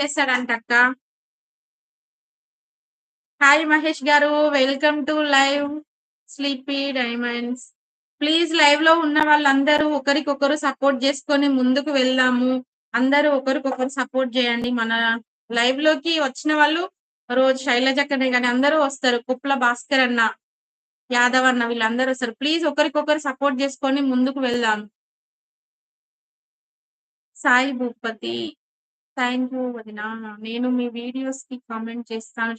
చేశాడంట అక్క hi Mahesh garu welcome to live sleepy diamonds. Please లైవ్లో ఉన్న వాళ్ళందరూ ఒకరికొకరు సపోర్ట్ చేసుకొని ముందుకు వెళ్దాము. అందరూ ఒకరికొకరు సపోర్ట్ చేయండి. మన లైవ్లోకి వచ్చిన వాళ్ళు రోజు శైలజక్కనే కానీ అందరూ వస్తారు. కుప్ల భాస్కర్ అన్న యాదవ్ అన్న వీళ్ళందరూ వస్తారు. ప్లీజ్ ఒకరికొకరు సపోర్ట్ చేసుకొని ముందుకు వెళ్దాం. సాయి భూపతి. థ్యాంక్ యూ వదిన. నేను మీ వీడియోస్కి కామెంట్ చేస్తాను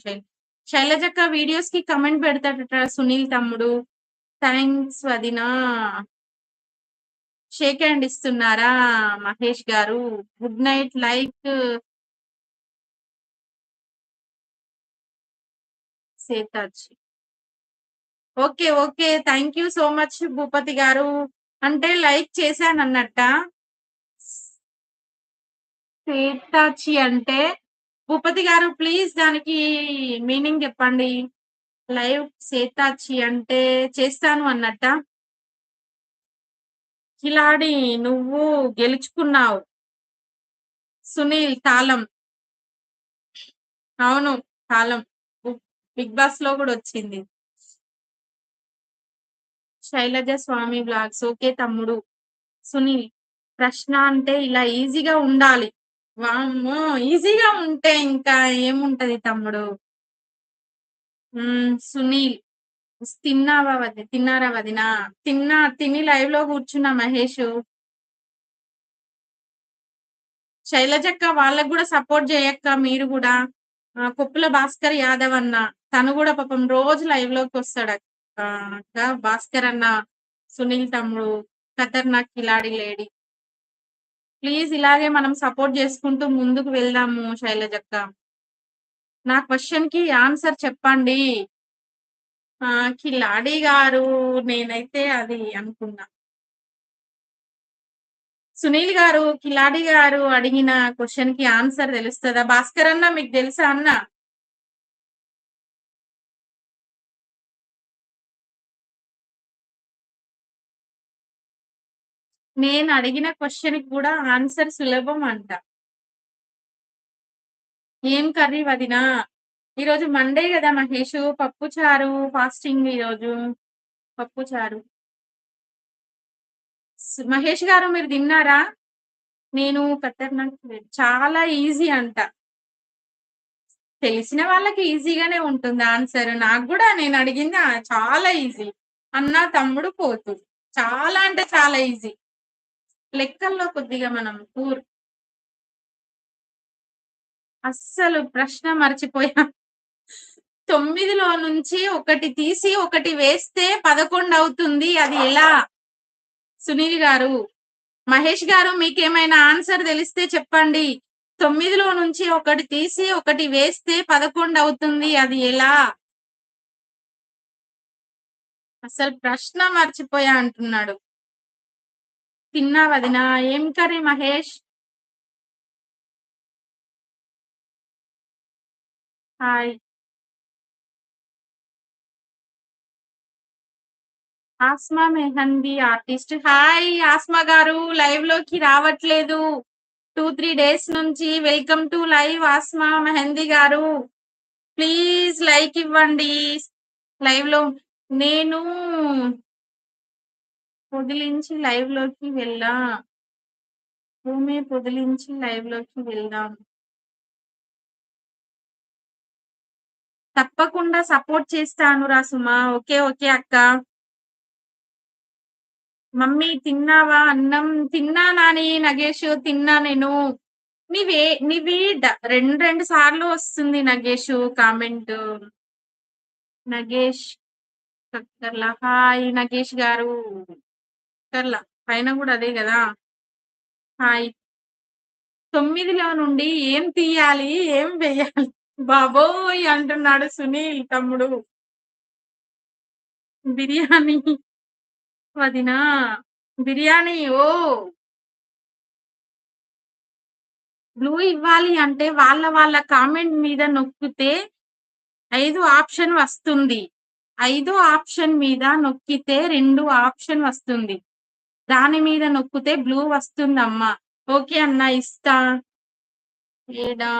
శైలజక్క వీడియోస్కి కమెంట్ పెడతాడట సునీల్ తమ్ముడు. థ్యాంక్స్ వదిన. షేక్ హ్యాండ్ ఇస్తున్నారా Mahesh garu? Good night like Netaji okay okay thank you so much Bhupathi garu. అంటే లైక్ చేశాను అన్నట్ట సేతాచి అంటే భూపతి గారు ప్లీజ్ దానికి మీనింగ్ చెప్పండి. లైవ్ సేతాచి అంటే చేస్తాను అన్నట్ట. కిలాడి నువ్వు గెలుచుకున్నావు. సునీల్ తాళం. అవును తాళం. బిగ్ బాస్లో కూడా వచ్చింది. శైలజ స్వామి బ్లాగ్స్. ఓకే తమ్ముడు. సునీల్ ప్రశ్న అంటే ఇలా ఈజీగా ఉండాలి. వామ్మో! ఈజీగా ఉంటే ఇంకా ఏముంటది తమ్ముడు? ఉమ్, సునీల్. తిన్నావా వది తిన్నారా వదినా? తిన్నా తిని లైవ్లో కూర్చున్నా మహేష్. శైలజక్క వాళ్ళకు కూడా సపోర్ట్ చేయక్క మీరు కూడా. ఆ, కుప్పల భాస్కర్ యాదవ్ అన్న తను కూడా పాపం రోజు లైవ్లోకి వస్తాడు అక్క. అక్క, భాస్కర్ అన్న సునీల్ తమ్ముడు ఖతర్నాక్ కిలాడి లేడీ. ప్లీజ్ ఇలాగే మనం సపోర్ట్ చేసుకుంటూ ముందుకు వెళ్దాము శైలజక్క నా క్వశ్చన్కి ఆన్సర్ చెప్పండి. కిలాడి గారు నేనైతే అది అనుకున్నా. సునీల్ గారు కిలాడి గారు అడిగిన క్వశ్చన్కి ఆన్సర్ తెలుస్తుందా? భాస్కర్ అన్న మీకు తెలుసా అన్న? నేను అడిగిన క్వశ్చన్కి కూడా ఆన్సర్ సులభం అంట. ఏం కర్రీ వదినా? ఈరోజు మండే కదా మహేష్. పప్పు చారు ఫాస్టింగ్ ఈరోజు. పప్పు చారు. మహేష్ గారు మీరు తిన్నారా? నేను ఖతర్నాక్ చాలా ఈజీ అంట. తెలిసిన వాళ్ళకి ఈజీగానే ఉంటుంది ఆన్సర్ నాకు కూడా నేను అడిగింది చాలా ఈజీ అన్న తమ్ముడు పోతు. చాలా అంటే చాలా ఈజీ లెక్కల్లో కొద్దిగా మనం పూర్ అస్సలు ప్రశ్న మర్చిపోయా. తొమ్మిదిలో నుంచి ఒకటి తీసి ఒకటి వేస్తే పదకొండు అవుతుంది. అది ఎలా? సునీల్ గారు మహేష్ గారు మీకేమైనా ఆన్సర్ తెలిస్తే చెప్పండి. తొమ్మిదిలో నుంచి ఒకటి తీసి ఒకటి వేస్తే పదకొండు అవుతుంది. అది ఎలా? అసలు ప్రశ్న మర్చిపోయా అంటున్నాడు. తిన్నా వదినా ఏం curry Mahesh? Hi. Asma mehndi artist. Hi Asma garu. లైవ్లోకి రావట్లేదు. టూ త్రీ డేస్ నుంచి welcome to live Asma mehndi garu. Please like ఇవ్వండి. లైవ్లో నేను పొదిలించి లైవ్లోకి వెళ్ళా. భూమి పొదిలించి లైవ్లోకి వెళ్దాం తప్పకుండా సపోర్ట్ చేస్తాను రా సుమా. ఓకే ఓకే అక్క. మమ్మీ తిన్నావా? అన్నం తిన్నా నాని నగేష్ తిన్నా నేను. నీవే నీవి రెండు రెండు సార్లు వస్తుంది నగేష్ కామెంట్. నగేష్ హాయ్ నగేష్ గారు. కక్కర్లా పైన కూడా అదే కదా? హాయ్. తొమ్మిదిలో నుండి ఏం తీయాలి? ఏం వేయాలి? బాబోయ్ అంటున్నాడు సునీల్ తమ్ముడు. బిర్యానీ వదినా. బిర్యానీ ఓ! బ్లూ ఇవ్వాలి అంటే వాళ్ళ వాళ్ళ కామెంట్ మీద నొక్కితే ఐదు ఆప్షన్ వస్తుంది. ఐదో ఆప్షన్ మీద నొక్కితే రెండు ఆప్షన్ వస్తుంది. దాని మీద నొక్కితే బ్లూ వస్తుందమ్మా ఓకే అన్న ఇస్తా ఏడా?